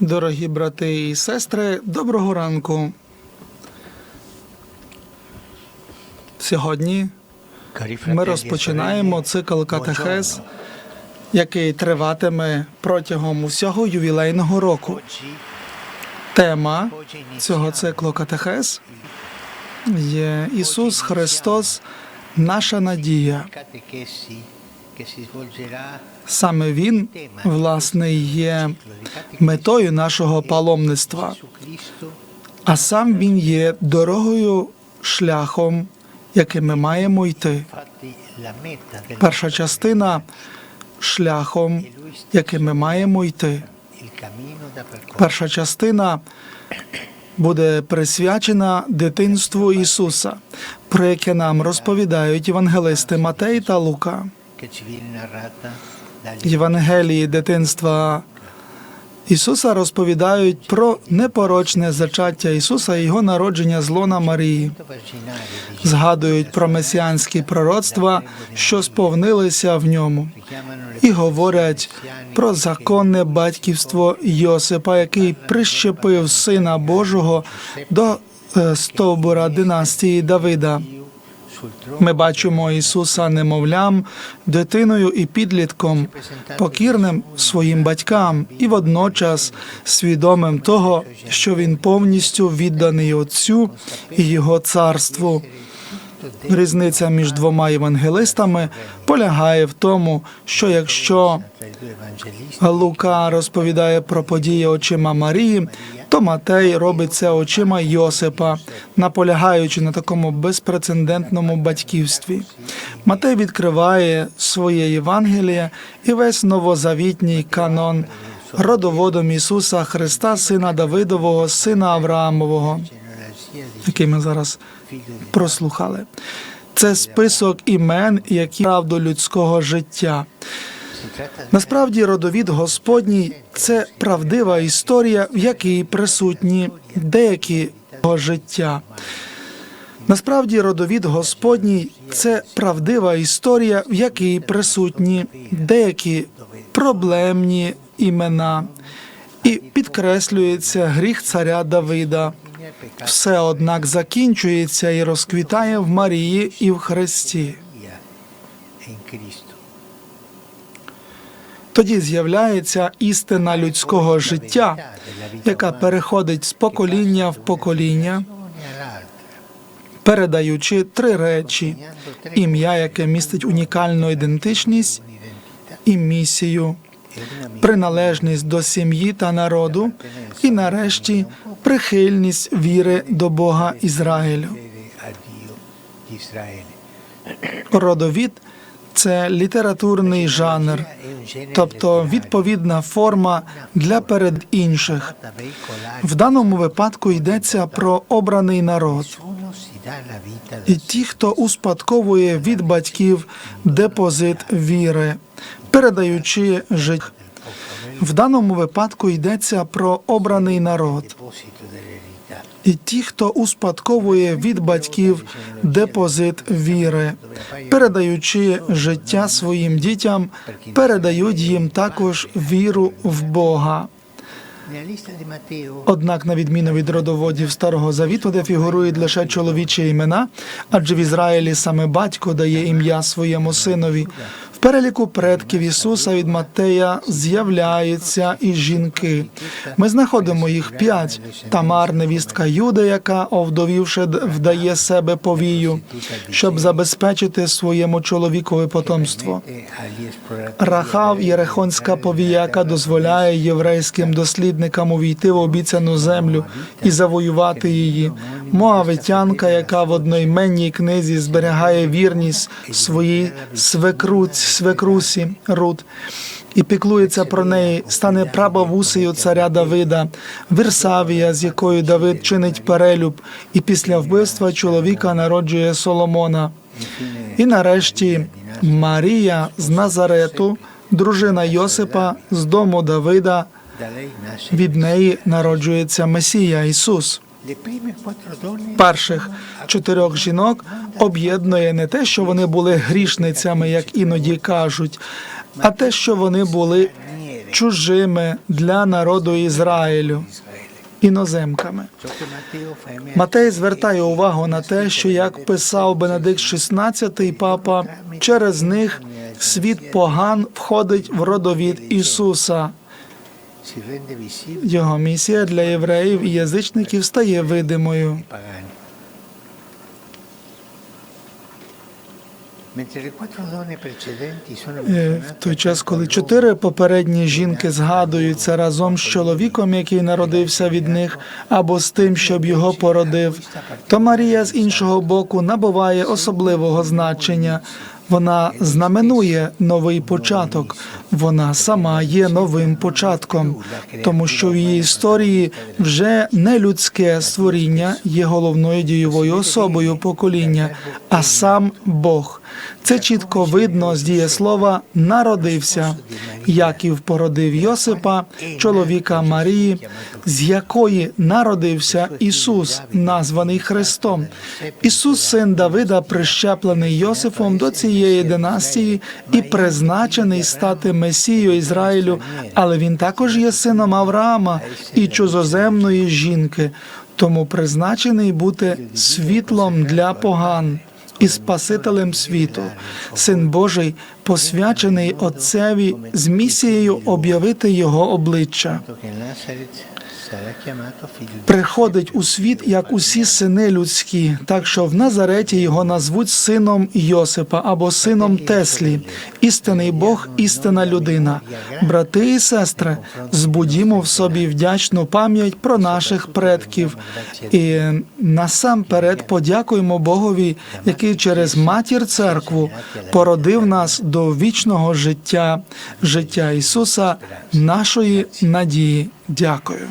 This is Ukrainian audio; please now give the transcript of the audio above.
Дорогі брати і сестри, доброго ранку. Сьогодні ми розпочинаємо цикл катехез, який триватиме протягом усього ювілейного року. Тема цього циклу катехез є Ісус Христос, наша надія. Саме Він, власне, є метою нашого паломництва, а сам Він є дорогою, шляхом, яким ми маємо йти. Перша частина шляхом, яким ми маємо йти. Перша частина буде присвячена дитинству Ісуса, про яке нам розповідають євангелисти Матей та Лука. Євангелії дитинства Ісуса розповідають про непорочне зачаття Ісуса і Його народження з лона Марії. Згадують про месіанські пророцтва, що сповнилися в ньому, і говорять про законне батьківство Йосипа, який прищепив Сина Божого до е, стовбура династії Давида. Ми бачимо Ісуса немовлям, дитиною і підлітком, покірним своїм батькам і водночас свідомим того, що він повністю відданий Отцю і Його царству. Різниця між двома євангелистами полягає в тому, що якщо Лука розповідає про події очима Марії, то Матей робить це очима Йосипа, наполягаючи на такому безпрецедентному батьківстві. Матей відкриває своє Євангеліє і весь новозавітній канон родоводом Ісуса Христа, сина Давидового, сина Авраамового, який ми зараз прослухали. Це список імен, які правду людського життя. Насправді, родовід Господній це правдива історія, в якій присутні деякі життя. Насправді, родовід Господній це правдива історія, в якій присутні деякі проблемні імена, і підкреслюється гріх царя Давида. Все однак закінчується і розквітає в Марії і в Христі. Тоді з'являється істина людського життя, яка переходить з покоління в покоління, передаючи три речі: ім'я, яке містить унікальну ідентичність і місію, приналежність до сім'ї та народу, і нарешті прихильність віри до Бога Ізраїлю. Родовід це літературний жанр, тобто відповідна форма для перед інших. В даному випадку йдеться про обраний народ. І ті, хто успадковує від батьків депозит віри, передаючи життя. В даному випадку йдеться про обраний народ. І ті, хто успадковує від батьків депозит віри, передаючи життя своїм дітям, передають їм також віру в Бога. Однак, на відміну від родоводів старого завіту, де фігурують лише чоловічі імена, адже в Ізраїлі саме батько дає ім'я своєму синові. Переліку предків Ісуса від Матея з'являються і жінки. Ми знаходимо їх п'ять: Тамар, невістка Юда, яка, овдовівши, вдає себе повію, щоб забезпечити своєму чоловікові потомство. Рахав Єрехонська повія, яка дозволяє єврейським дослідникам увійти в обіцяну землю і завоювати її. Моавитянка, яка в одноіменній книзі зберігає вірність своїй свекрусі Рут. І піклується про неї, стане прабавусею царя Давида, Вірсавія, з якою Давид чинить перелюб, і після вбивства чоловіка народжує Соломона. І нарешті Марія з Назарету, дружина Йосипа з дому Давида. Від неї народжується Месія Ісус. Перших чотирьох жінок об'єднує не те, що вони були грішницями, як іноді кажуть, а те, що вони були чужими для народу Ізраїлю, іноземками. Матей звертає увагу на те, що як писав Бенедикт XVI папа, через них світ поган входить в родовід Ісуса. Його місія для євреїв і язичників стає видимою. Е, В той час, коли чотири попередні жінки згадуються разом з чоловіком, який народився від них, або з тим, щоб його породив, то Марія з іншого боку набуває особливого значення. Вона знаменує новий початок. Вона сама є новим початком, тому що в її історії вже не людське створіння є головною дієвою особою покоління, а сам Бог. Це чітко видно з дієслова народився. Яків породив Йосипа, чоловіка Марії, з якої народився Ісус, названий Христом. Ісус, син Давида, прищеплений Йосифом до цієї династії і призначений стати Месією Ізраїлю, але він також є сином Авраама і чужоземної жінки, тому призначений бути світлом для поган і Спасителем світу, син Божий, посвячений Отцеві з місією об'явити його обличчя. Приходить у світ, як усі сини людські, так що в Назареті його назвуть сином Йосипа або сином Теслі, істинний Бог, істина людина. Брати і сестри, збудімо в собі вдячну пам'ять про наших предків і насамперед подякуємо Богові, який через матір церкву породив нас до вічного життя, життя Ісуса, нашої надії. Дякую.